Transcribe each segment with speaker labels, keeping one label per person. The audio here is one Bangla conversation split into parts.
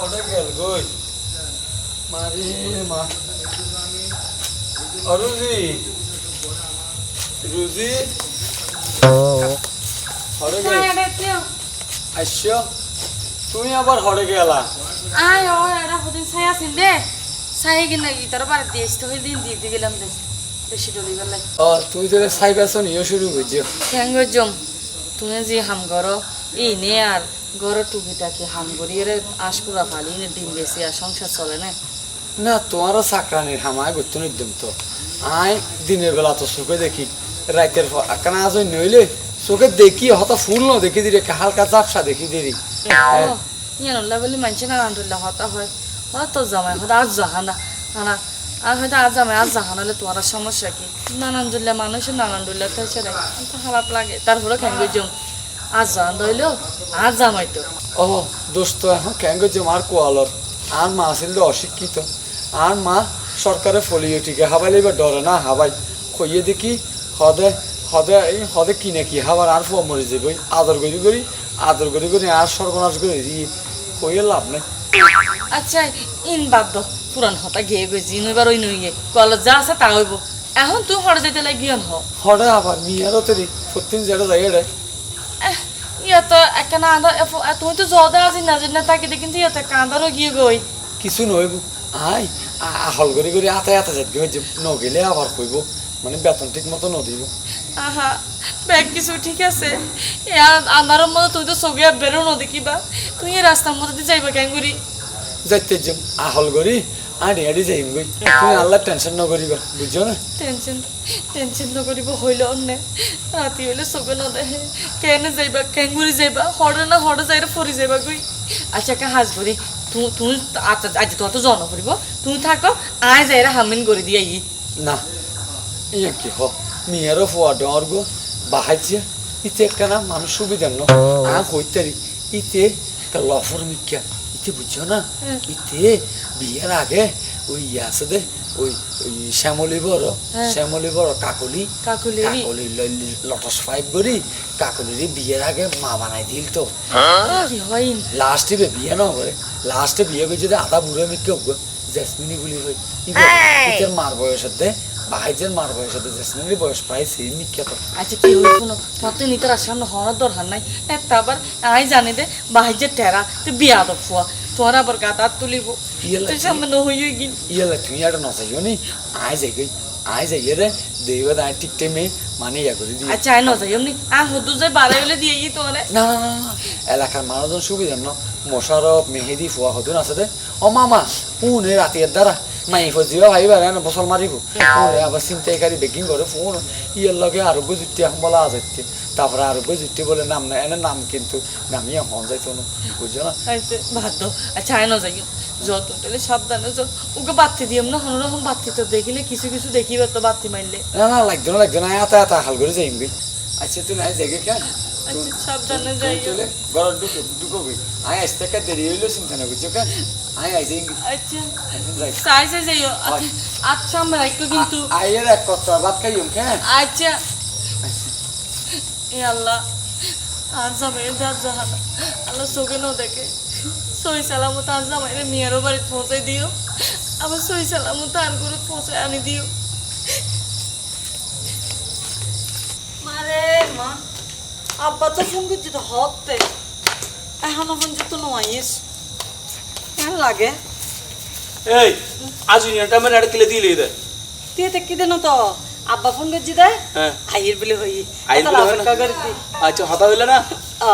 Speaker 1: হঠাৎ গেল গই। মারি মা। অরুজি রুজি। হরে গেল আইস। তুমি আবার হরে গেলা
Speaker 2: আয় ও এরা হদিন ছাই আছিল দে। ছাই দিয়ে আসতে হয়ে দিন গেলাম দে। বেশি ডলি গেল।
Speaker 1: ও তুই তো সাইকেল নিয়ে শুরু করছ
Speaker 2: কেন জম। তুমি যে হাম করো এই নে আর। গরো টুকিটাকি হাম করি এর আশকুরা ফালি ডিম বেশি আর সংসার চলে না।
Speaker 1: না তোমারও চাকরানির হামায় করতে নিদ্যম তো। আয় দিনের বেলা তো চোখে দেখি রাতের কানা আজ নইলে চোখে দেখি হতা ফুল ন দেখি দিরে হালকা চাপসা দেখি দিরি
Speaker 2: ও ইয়ে নল্লা বলি মানছে না আলহামদুলিল্লাহ হতা হয়। হয়তো জামাই হয়তো আজ জাহানা। হানা আর হয়তো আজ জামাই আজ জাহানা হলে তোমার সমস্যা কি? নানানদুল্লাহ মানুষের নানানদুল্লাহ তাই ছেড়ে তো খারাপ লাগে। তারপরে কেন জম আজ জাহান ধরলেও আজ জামাই তো
Speaker 1: ও দোস্ত এখন কেন করছে মার কোয়ালর? আর মা আসলে অশিক্ষিত। আর মা সরকারে ফলিও টিকে হাবাইলে এবার ডরে না হাবাই। কইয়ে দেখি হদে হদে এই হদে কিনে কি হাবার আর ফুয়া মরে যাবে আদর করি করি আদর করি করি আর সর্বনাশ করে দিয়ে কইয়ে লাভ নেই।
Speaker 2: আচ্ছা ইন বাদ দ পুরান হতা গিয়ে গেছি নইবার ওই নইয়ে। কলেজ যা আছে তা হইব। এখন তুই হরে যেতে লাগিয়ন হ।
Speaker 1: হরে আবার মিয়ারও তেরি সত্যিন যেটা যাই রে।
Speaker 2: ইয়া তো একটা আন্দার তুমি তো জদা আছি না তাকে কিন্তু ইয়া তো কান্দারও গিয়ে গই
Speaker 1: কিছু নইব আই আহল করি করি আতে আতে হয়ে যাব নগেলে আবার কইব মানে বেতন ঠিক মতো নদিব।
Speaker 2: আহা ব্যাগ কিছু ঠিক আছে। আন্দারের মতো তুই তো সগে বেরো না দেখিবা তুই এই রাস্তার মধ্যে যাইবা কেন করি
Speaker 1: যাইতে যাম আহল করি আড়ি আড়ি যাইম গই তুমি আল্লাহ টেনশন নকরিবা বুঝছ না?
Speaker 2: টেনশন টেনশন নকরিব হইল অন্যে রাতি হইলে সবে না দেখে। কেন যাইবা কেঙ্গুরি যাইবা? হরে না হরে যাইরে ফরি যাইবা কই? আচ্ছা কে হাজ করি তুই তুই আচ্ছা আজ তোমার তো জন করিব তুমি থাকো আয় যাইরা হামিন করে দিয়ে ই
Speaker 1: না ইয়া কি হ? মিয়ারও ফুয়া ডর গো বাহাইছে। ইতে একটা না মানুষ সুবিধা ন। আ কইতারি ইতে লফর মিক্কা ইতে বুঝছ না ইতে বিয়ের আগে ওই ইয়ে আছে দে ওই শ্যামলি বড়। শ্যামলি বড় কাকলি
Speaker 2: কাকুলেরি
Speaker 1: কাকলি লটস ফাইভ করি কাকলির বিয়ের আগে মা বানাই দিল তো
Speaker 2: হয়
Speaker 1: লাস্টে বে বিয়ে না করে লাস্টে বিয়ে করে যদি আধা বুড়ো মিকে হোক জেসমিনি গুলি হই ইতের মার বয়সের দে বাহাইজের মার বয়সের দে জেসমিনের বয়স প্রায় সেম মিকে তো।
Speaker 2: আচ্ছা কি হই শুনো? তোমার তো নিতে সামনে হওয়ার দরকার নাই। একটা আবার আই জানি দে বাহির টেরা তো বিয়া ফুয়া। তোমার আবার গাতার তুলিব। তুই
Speaker 1: লাগে
Speaker 2: সামনে হইয়ে গিন
Speaker 1: ইয়ে লাগে তুমি একটা নচাইও নি? আই যাই গই আয় যাই রে। দেবে আয় ঠিক টাইমে মানে ইয়া করে দিই
Speaker 2: আচ্ছা আই নজাই এমনি আ হদু যে বারে হইলে দিয়ে ই তোমার।
Speaker 1: না না না না এলাকার মানুষজন সুবিধা ন মোশারফ মেহেদি ফুয়া হতুন আছে দে। ও মামা উনে রাতের দ্বারা। মাই ফজিও ভাইবা রে না বসল মারিব আবার চিন্তাইকারী বেকিং করে ফোন। ইয়ের লগে আরোগ্য জুটি এখন বলা আজাইতে তারপরে আরোগ্য জুটি বলে নাম না এনে নাম কিন্তু নামিয়ে হন যাইতো না। বুঝছ না?
Speaker 2: ভাত আচ্ছা আই নজাই যত তাহলে সাবধানে যত ওকে বাতি দিম না হন রকম বাতি তো দেখিলে কিছু কিছু দেখিবে তো বাতি মারলে
Speaker 1: না না লাগতো না লাগতো না এত এত হাল করে গই আচ্ছা তুই নাই জায়গা কেন?
Speaker 2: আচ্ছা
Speaker 1: ঘর ঢুকে ঢুকবি আয় আসতে কা দেরি হইল চিন্তা না বুঝছ কেন? আয় আই
Speaker 2: আচ্ছা
Speaker 1: যাই।
Speaker 2: সাই সাই যাইও। আচ্ছা আমরা একটু কিন্তু।
Speaker 1: আয়ের এক কথা ভাত খাইম কেন
Speaker 2: আচ্ছা। এ আল্লাহ আর জাহানা। আল্লাহ চোখে ন দেখে। সই সালামত আর জামাই মেয়েরও বাড়িতে পৌঁছাই দিও। আবার সই সালামত আর করে পৌঁছাই আনি দিও।
Speaker 3: মারে মা। আব্বা তো ফোন করছি তো। হতে এখনও পর্যন্ত নয়স কেন লাগে?
Speaker 4: এই আজ ইউনিয়নটা আমার একটা কিলে দিয়ে দে।
Speaker 3: তুই দেখি দেন তো? আব্বা ফোন করছি দে আইয়ের বলে হই।
Speaker 4: আইয়ের বলে না?
Speaker 3: অপেক্ষা করছি
Speaker 4: আচ্ছা হতা হইলে না?
Speaker 3: ও।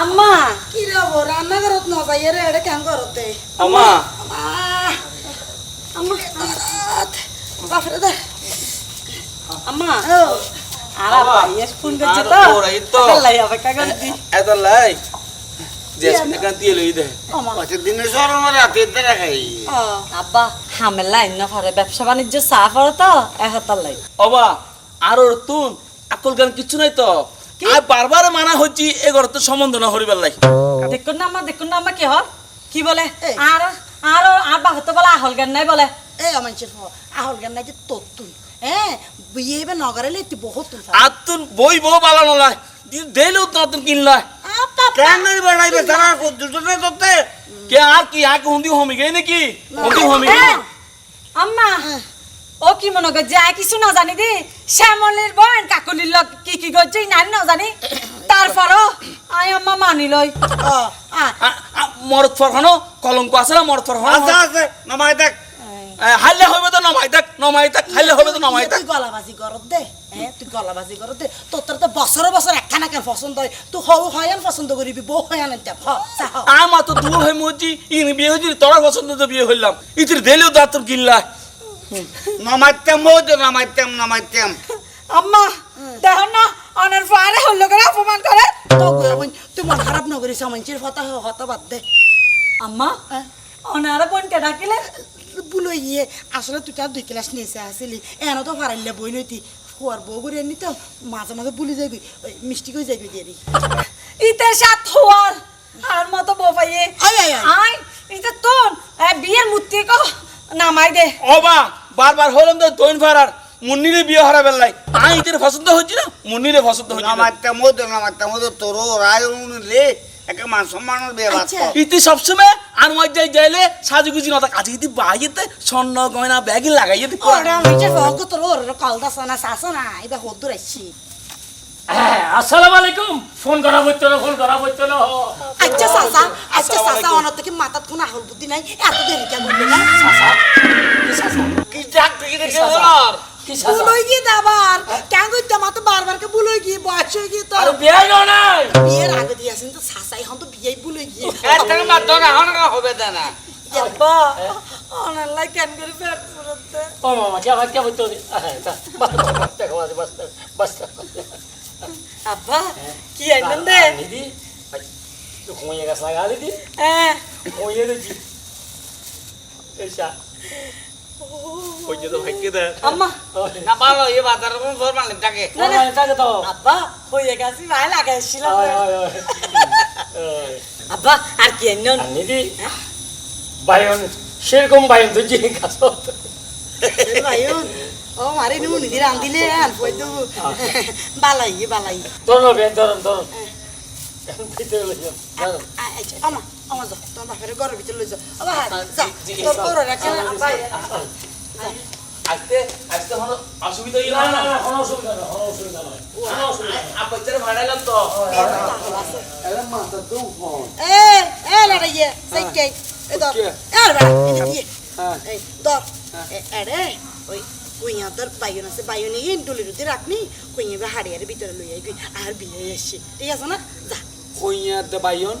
Speaker 3: আম্মা। কি রব রান্নাঘরত ন যাই? রে এটা কেন করতে
Speaker 4: আমা
Speaker 3: আম্মা। বাপরে দে। আম্মা। আর ফোন করছি তো?
Speaker 4: তো।
Speaker 3: লাই অপেক্ষা করছি
Speaker 4: এত লাই?
Speaker 3: ব্যবসা বাণিজ্য তো এহাতার লাই।
Speaker 4: অবা আর তুন আকল গান কিচ্ছু নাই তো? আর বারবার মানা হচ্ছি এ ঘর তো সম্বন্ধ না হরিবার লাই।
Speaker 3: দেখুন না আমার দেখুন না আমার কি হল? কি বলে? আর আর আর বাহতে বলে আহল জ্ঞান নাই বলে?
Speaker 5: এই আমার আহল জ্ঞান নাই যে তোর তুই।
Speaker 3: ও কি মনে কিছু না জানি দি? শ্যামলের বোন কাকুলির কি কি করছে নাই না জানি? তারপরও আম্মা মানি লই।
Speaker 4: মরদ ফরখানো কলঙ্ক আছে না মরদ ফরখানো
Speaker 6: আছে আছে। নমাই দেখ।
Speaker 4: তো নমাই থাক নমাই থাক হাইলে হবে তো নমাই থাক
Speaker 5: তুই গলাবাজি করত দে হ্যাঁ তুই গলাবাজি করত দে। তোর তোর তো বছর বছর একখানা কেন পছন্দ হয়। তুই হও হয় পছন্দ করিবি বউ হয় আন দেখ হ।
Speaker 4: আমার তো দূর হয়ে মরছি ইনি বিয়ে হয়েছি তোরা পছন্দ তো বিয়ে হইলাম। ইতির দিলেও দাঁত গিল্লা
Speaker 6: নমাইতাম মৌজ নমাইতাম নমাইতাম।
Speaker 3: আম্মা দেখো না অনের ফারে হল্লো করে অপমান করে।
Speaker 5: তো তুই মন খারাপ নকরিস মঞ্চের ফতা হতা বাদ দে।
Speaker 3: আম্মা অনারা বোনকে ডাকিলে
Speaker 5: বুলই গিয়ে আসলে তুই তার দুই ক্লাস নিয়েছে আসিলি এনে তো ফারাইলে বই নইতি হওয়ার বউ করে এমনি তো মাঝে মাঝে বুলি যাবি ওই মিষ্টি করে যাবি দিয়ে
Speaker 3: ইতে সাত হওয়ার আর মতো বউ পাইয়ে।
Speaker 5: আয়
Speaker 3: ইতে তোন এ, বিয়ের মূর্তি কো নামাই দে
Speaker 4: অবা বারবার হলাম তো দৈন ফারার মুন্নিরে বিয়ে হারা বেলায় আই ইতির পছন্দ হচ্ছে না মুন্নিরে পছন্দ হচ্ছে না
Speaker 6: নমাইতাম মৌজ নমাইতাম মৌজ তোর রায় রে একে মান সম্মানের
Speaker 5: আচ্ছা।
Speaker 4: ইতি সবসময় আর মাই যাই যাইলে সাজুগুজি না আজ ইতি বাইতে স্বর্ণ গয়না ব্যাগি লাগাইয়ে দি
Speaker 5: ওরা মিছে ফক তোর ওর কল দাস না এটা হদ্দুর আইছি।
Speaker 7: হ্যাঁ আসসালামু আলাইকুম। ফোন করা বলতো না ফোন করা বলতো না।
Speaker 5: আচ্ছা সাসা আচ্ছা সাসা অনত কি মাথাত কোন আহল বুদ্ধি নাই এত দেরি কেন
Speaker 6: কি ডাক কি দেখে
Speaker 7: সাসা
Speaker 5: বুলই গিয়ে দাবার কেন কইতে মাতো বারবার কে বুলই গিয়ে বয়স হয়ে গিয়ে তো।
Speaker 7: আর বিয়ে নাই
Speaker 5: বিয়ের আগে দিয়েছেন তো সাসাই হন তো বিয়েই গিয়ে
Speaker 6: বাদ না হন হবে না
Speaker 3: আব্বা অনালাই কেন করে পেট পুরতে
Speaker 7: ও মামা কে ভাত কে বলতো বাস বাস বাস বাস
Speaker 3: আব্বা কি আইলেন দে
Speaker 7: দিদি তো ঘুমিয়ে গেছ লাগা দিদি।
Speaker 3: হ্যাঁ।
Speaker 7: ঘুমিয়ে দিদি এসা
Speaker 4: ওই যে তো ভাগ্যে দে
Speaker 3: আম্মা।
Speaker 6: না ভালো এই বাজার কোন ফরমাল থাকে।
Speaker 7: না না থাকে তো।
Speaker 3: আব্বা হয়ে গেছি ভাই লাগাইছিলাম আব্বা আর কি
Speaker 7: নিদি? বায়ন সেরকম বায়ন তো যে গাছ
Speaker 5: ভাইউন ও মারি নু নিদি রান্দিলে আন ফই বালাই বালাই।
Speaker 7: ধরুন বেন ধরুন ধরুন ভিতরে লই যান ধরুন
Speaker 5: আচ্ছা আমা আমা যা তোমার বাপের ঘরের ভিতর লই যা আবা যা তোর তোর রাখে ভাই
Speaker 4: আজকে আজকে হলো অসুবিধা হইল
Speaker 7: না না
Speaker 4: না
Speaker 7: না কোনো অসুবিধা নেই কোনো অসুবিধা নয় কোনো অসুবিধা
Speaker 4: আপত্তির ভাড়াইলাম তো
Speaker 1: এরা মাথা তো ফোন
Speaker 5: এ এ লড়াইয়ে সাইকে আর
Speaker 1: হ্যাঁ
Speaker 5: আরে হাড়িয়ার ভিতরে লই আই আর বিয়ে এসছি ঠিক আছে না যা
Speaker 1: কইয়া দে বাইন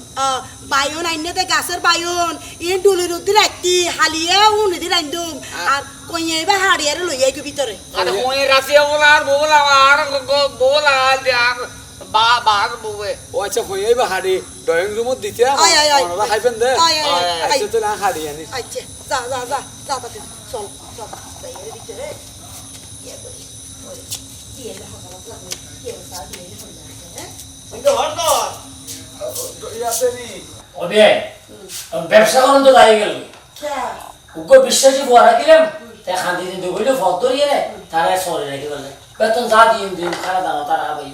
Speaker 5: বায়ন আইনে দে গাছের বায়ন। ইন ডুলি রুটি রাখতি হালিয়ে উনি দি রাইন্দুম। আর কইয়া এবার হাড়িয়ারে লই আই ভিতরে।
Speaker 6: আর কোই রাশিয়া বলা আর বলা আর বলা আর বা বার বউয়ে
Speaker 1: ও আচ্ছা হইয়া বা হাড়ি ড্রয়িং রুমত দিতে
Speaker 5: আয়, আয়, আয়।
Speaker 1: দে।
Speaker 5: আয়।
Speaker 1: আচ্ছা তো না হাড়ি আনি
Speaker 5: আচ্ছা যা যা যা যা তাতে। চল চল। বাইরে ভিতরে ইয়ে করি? ওই দিয়ে লে হকাল যা কি অবস্থা দিয়ে লে হল হ্যাঁ?
Speaker 7: ওবে ব্যবসা করুন তো দাঁড়িয়ে গেল। উগ্র বিশ্বাসী তাই খান্তি দিন ধরিয়ে রে তারা সরে রেখে গেলে বেতন যা দিন দিন খারা দানো তারা খাবাই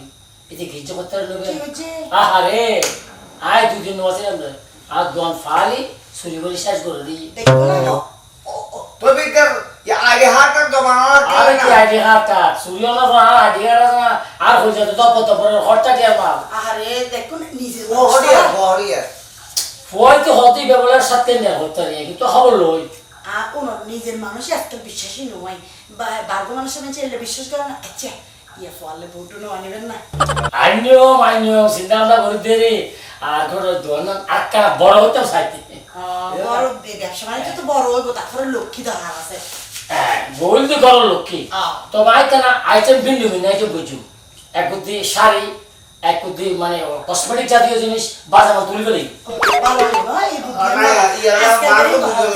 Speaker 7: এতে ঘিঞ্চ করতে লোকে? আহারে আয় দুদিন বসে আর দোয়ান ফালি চুরি করে শেষ করে দিই।
Speaker 6: আগে হাতের জমানো
Speaker 7: আরে কি আইডি হাতা চুরিও আর আইডি না আর হয়ে যেত দপ দপ খরচা দিয়ে মাল
Speaker 5: আরে দেখো না নিজের
Speaker 6: ও হরিয়া হরিয়া
Speaker 7: হয়তো হতেই ব্যবহার সাথে নেই হতে নিয়ে কিন্তু খবর লই।
Speaker 5: আর কোন নিজের মানুষ এত বিশ্বাসী নয়। বারগো মানুষের কাছে এলে বিশ্বাস করে না। আচ্ছা ইয়ে ফলে ভোটু নেওয়া নেবেন না।
Speaker 7: আইনিয়ম আইনিয়ম চিন্তা করে দেরি আর ধরো দোয়ান আটকা বড় হতাম সাইতে।
Speaker 5: আহ, বড় ব্যবসা বাণিজ্য তো বড় হইব তারপরে লক্ষ্মী দরকার আছে।
Speaker 7: বই তো করো লক্ষ্মী তবে আইতে না আইটেম ভিন্ন ভিন্ন আইটেম বুঝু এক বুদ্ধি শাড়ি এক বুদ্ধি মানে কসমেটিক জাতীয় জিনিস বাজানো তুলি।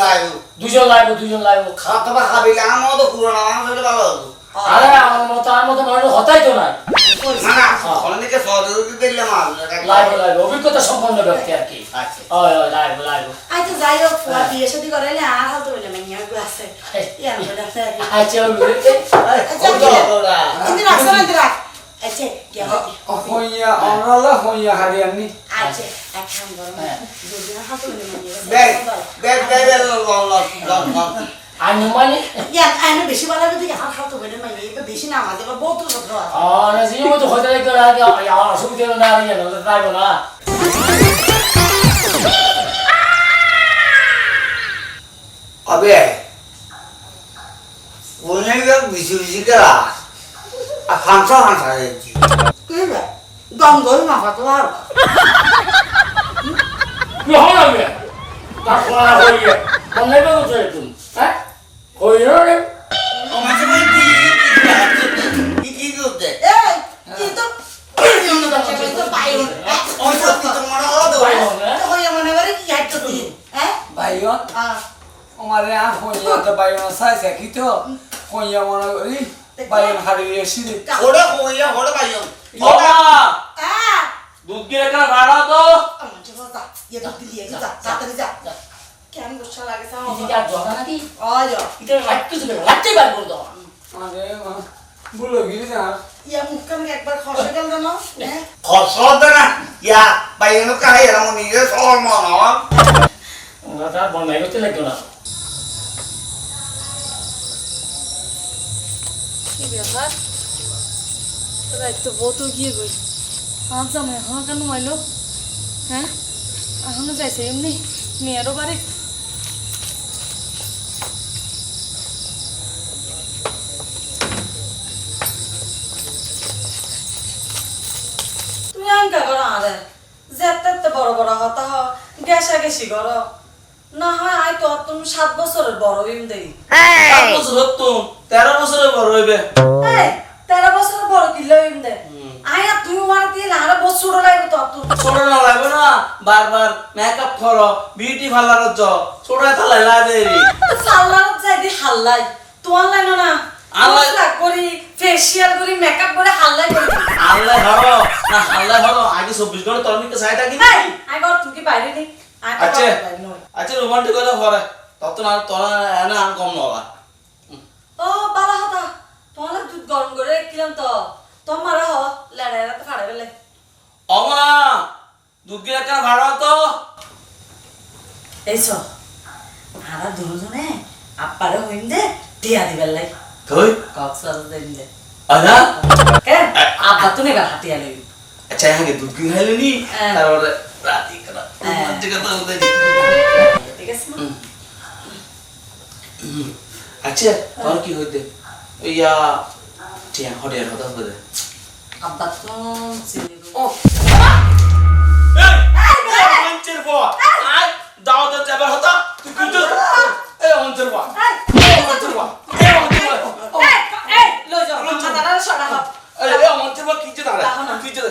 Speaker 6: লাগো
Speaker 7: দুজন লাগবে দুজন লাগবে খাওয়া
Speaker 6: খাতবা খাবিলে আমার তো পুরোনো আমার ভালো
Speaker 7: আরে আমার মতো আমার মতো মানুষ হতাই তো নাই।
Speaker 6: না
Speaker 7: অভিজ্ঞতা সম্পন্ন ব্যক্তি আর কি
Speaker 6: আচ্ছা
Speaker 5: আচ্ছা যাই হোক বিয়ে শাদী করাইলে আর হালতে হইলে মাইয়া আছে।
Speaker 7: আচ্ছা
Speaker 5: আচ্ছা আচ্ছা
Speaker 1: হইয়া অনলা হইয়া হাড়ি
Speaker 5: আচ্ছা এক কাম করো না যদি হাতে নিয়ে নিয়ে
Speaker 6: বে বে বে বে ল ল ল ল
Speaker 7: আর মানে
Speaker 5: ইয়া আইনে বেশি ভালো দিকে হাত হাত বলে মানে এবে বেশি না আমাদের বহুত যত্ন আছে
Speaker 7: ও না জিও তো হতে লাগে আগে অসুবিধা না আর জানো তাইবো না
Speaker 6: আবে ওনে বে বিসি বিসি করা আর ফাংশন ফাংশন হয়েছে
Speaker 5: কি রে দম ধরে না পাতো আর
Speaker 7: কি হলো বে তার কোনা হইয়ে হবে তো তুমি হ্যাঁ হইল রে
Speaker 6: ও মাঝে মাঝে কি কি কি করতে
Speaker 5: এই কি তো কি তো পাইও
Speaker 6: ও সত্যি তো মনে হলো তো
Speaker 7: পাইবো না
Speaker 5: তো হইয়া মনে করে কি হাইট তো হ্যাঁ
Speaker 1: বাইয়ন
Speaker 5: আ
Speaker 1: আমারে আ কইয়া তো বাইয়ন সাইছে কি তো কইয়া মনে করি বাইয়ন হারিয়ে এসিরে
Speaker 6: ওরে কইয়া ওরে ভাইও
Speaker 4: বাবা
Speaker 5: আ
Speaker 4: দুধ গিয়ে কেন ভাড়া তো
Speaker 5: আমার চলো যা ইয়ে তো দিলি যা তাড়াতাড়ি যা কেন গুসা লাগে সাও
Speaker 7: এদিকে জগা নাকি?
Speaker 5: আয়
Speaker 7: এটা লাগতে ছিল লাগতে বার করে দাও
Speaker 1: আরে বুলো গিরি যা
Speaker 5: ইয়া মুখখান একবার খসে গেল না হ্যাঁ?
Speaker 6: না? ইয়া সর মন
Speaker 7: তার করতে লাগতো না।
Speaker 2: কি ব্যাপার? রাত তো বহুত গিয়ে গই। আজ জামাই হওয়া কেন মাইলো? হ্যাঁ? এখনও যাইছে এমনি? মেয়েরও বাড়ি?
Speaker 3: তুমি আঙ্কা করো আরে। যেতে তো বড় বড় হতা হ গেসা গেছি করো না হয় আই তো তুমি সাত বছরের বড় হইম দেই।
Speaker 4: সাত বছর হতো তেরো বছরে বড় হইবে।
Speaker 3: তেরো বছরের বড় কিলো হইম দে। আই আর তুমি মারা দিয়ে আরও বছর লাগবে তো তুই।
Speaker 4: ছোট না লাগবে না বারবার মেকআপ করো বিউটি পার্লার য ছোট এত লাইলা দেরি
Speaker 3: পার্লার যাই দি হাল্লাই তোমার লাইন না।
Speaker 4: আল্লাহ-
Speaker 3: করি ফেসিয়াল করি মেকআপ করে হাল্লাই করি।
Speaker 4: আল্লাহ ভালো। না আগে ঘণ্টা তোর মিকে সাইটা কি
Speaker 3: এই আই গর তুমি কি বাইরে নি
Speaker 4: আচ্ছা। আচ্ছা রোমান্টিক হলে তত না তোরা আর কম নলা
Speaker 3: ও বালা হতা। তোমার দুধ গরম করে রেখলাম তো। তোমার হ লেড়াই তো ফাড়ে গেলে
Speaker 4: অমা দুধ কেন ভাড়া তো
Speaker 3: এইছ আরা দুজনে আপ্পারে হইম দে টিয়া দিবার লাই
Speaker 4: তুই
Speaker 3: কক্সাস দেন দে
Speaker 4: আদা
Speaker 3: কে আব্বা তুমি এবার হাতিয়া লই
Speaker 4: আচ্ছা হ্যাঁ দুধ কিনে খাইলে নি
Speaker 3: হ্যাঁ।
Speaker 4: তারপরে রাতি
Speaker 3: হ্যাঁ।
Speaker 4: রোমান্টিক কথা বলতে
Speaker 3: ঠিক আছে
Speaker 4: আচ্ছা তোর কি হইতে ইয়া টিয়া হটিয়ার কথা বলে
Speaker 3: আব্বা তো চিনি
Speaker 4: ও এই মঞ্চের পর আই দাওয়াতে যাবার হতা তুই কিন্তু এই মঞ্চের পর এই মঞ্চের পর এই মঞ্চের পর
Speaker 3: এই লই যাও। মাথাটা সরা হব
Speaker 4: এই অঞ্চল মঞ্চের পর কিছে দাঁড়া। কিছে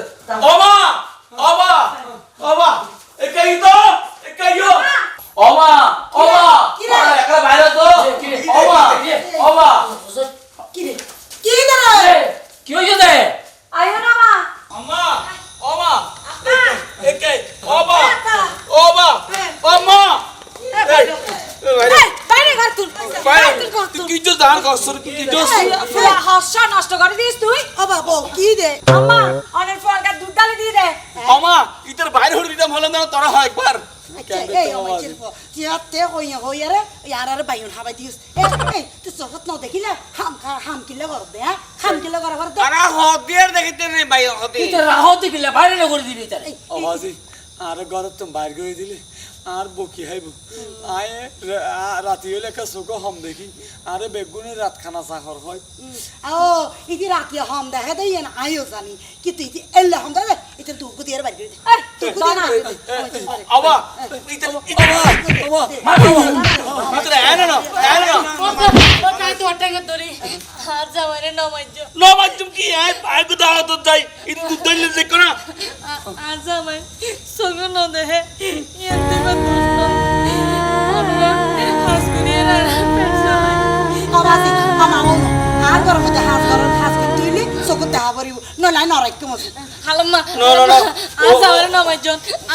Speaker 4: ওমা ওমা ওমা একাই তো একাই ও ওমা ওমা
Speaker 5: কি রে?
Speaker 4: ওরা একটা বাইরে তো
Speaker 7: কি রে?
Speaker 4: ওমা ওমা
Speaker 5: কি রে কি দাঁড়া
Speaker 7: কি হইছে দে
Speaker 3: আইও না মা
Speaker 4: ওমা ওমা একাই ওমা ওমা ওমা এই
Speaker 3: এই বাইরে ঘর তুই
Speaker 4: বাইরে তুই কি জোস দান কসর কি জোস
Speaker 3: পুরা হর্ষ নষ্ট করে দিস তুই।
Speaker 5: ও বাবা কি রে
Speaker 3: আম্মা অনেক ফলকা দুধ ডালি দিয়ে দে।
Speaker 4: ওমা ইতার বাইরে হড়ি দিতাম হলো না তোরা হয় একবার।
Speaker 5: এই আমার ইয়ার আর বাইন হাবাই দিস। এই তুই ন দেখিলে হাম হাম কিলে কর দে হ্যাঁ? হাম কিলে কর কর দে।
Speaker 6: আরা হদিয়ার দেখিতে নেই ভাই হদি
Speaker 7: তুই রাহ দিবিলে বাইরে করে দিবি তারে
Speaker 1: আওয়াজি আর ঘর তো বাইর করে দিলে আর বকি হাইব? আয় রাতি হইলে একটা চোখ হম দেখি আরে বেগুনে রাত খানা চাহর হয়
Speaker 5: ও ইতি রাতি হাম দেখা দেই না আইও জানি কিন্তু ইতি এল্লা হাম দে ইতি তুই গুদি আর
Speaker 3: এই
Speaker 5: তুই গুদি
Speaker 3: না
Speaker 5: না
Speaker 4: ওমা ইতার ইতার ইতার এনে না এনে না
Speaker 2: তাই তো অটাকে ধরি আর জামাইরে নমাইজ
Speaker 4: নো মাজুম কি আয় আয় দাও তো যাই ইত দুধ দইলে দেখো না
Speaker 2: আর জামাই সঙ্গে ন দেহে এতে বা দুষ্ট আমরা পেছালাই
Speaker 5: আবাজি আর গরম মধ্যে.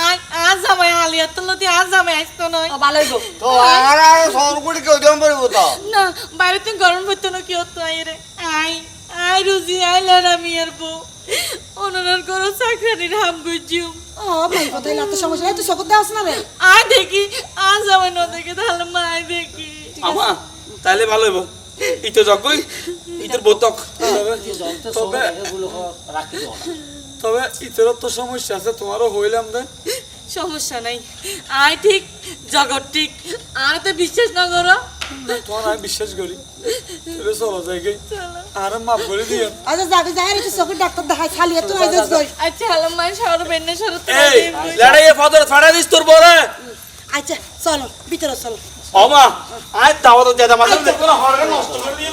Speaker 2: আজ আজ জামাই হালিয়া তুলতি আজ জামাই আসতো নয়
Speaker 3: ভালোই গো
Speaker 6: তো আর আর সরকুড়ি কেউ দিন পারিব তো
Speaker 2: না বাইরে তুই গরম পড়তো না কি হতো আই আই আই আই লেনা মিয়ার বউ অনুরার করো হাম গুজিম
Speaker 5: ও ভাই কথা এত সমস্যা তুই
Speaker 2: আয় দেখি আজ জামাই না দেখি তাহলে মায় দেখি
Speaker 4: আমা তাহলে ভালো হইব। ই তো যজ্ঞই ইতর বতক
Speaker 1: তবে তবে তো সমস্যা আছে তোমারও হইলাম দেন
Speaker 2: সমস্যা নাই। আয় ঠিক জগৎ ঠিক। আর তো বিশ্বাস না করো।
Speaker 1: তোমার আমি বিশ্বাস করি। তবে চলো যাই গে আর মাফ করে দিও।
Speaker 5: আচ্ছা যাকে যাই রে চকুত ডাক্তার দেখাই খালি গই
Speaker 2: আচ্ছা হ্যালো মায় সর বেন্নে সর
Speaker 4: এই লড়াই ফাদর ফাড়া দিস তোর
Speaker 5: আচ্ছা চলো ভিতরে চলো।
Speaker 4: অমা আয় দাওয়া তো দেখো না নষ্ট করে। দিয়ে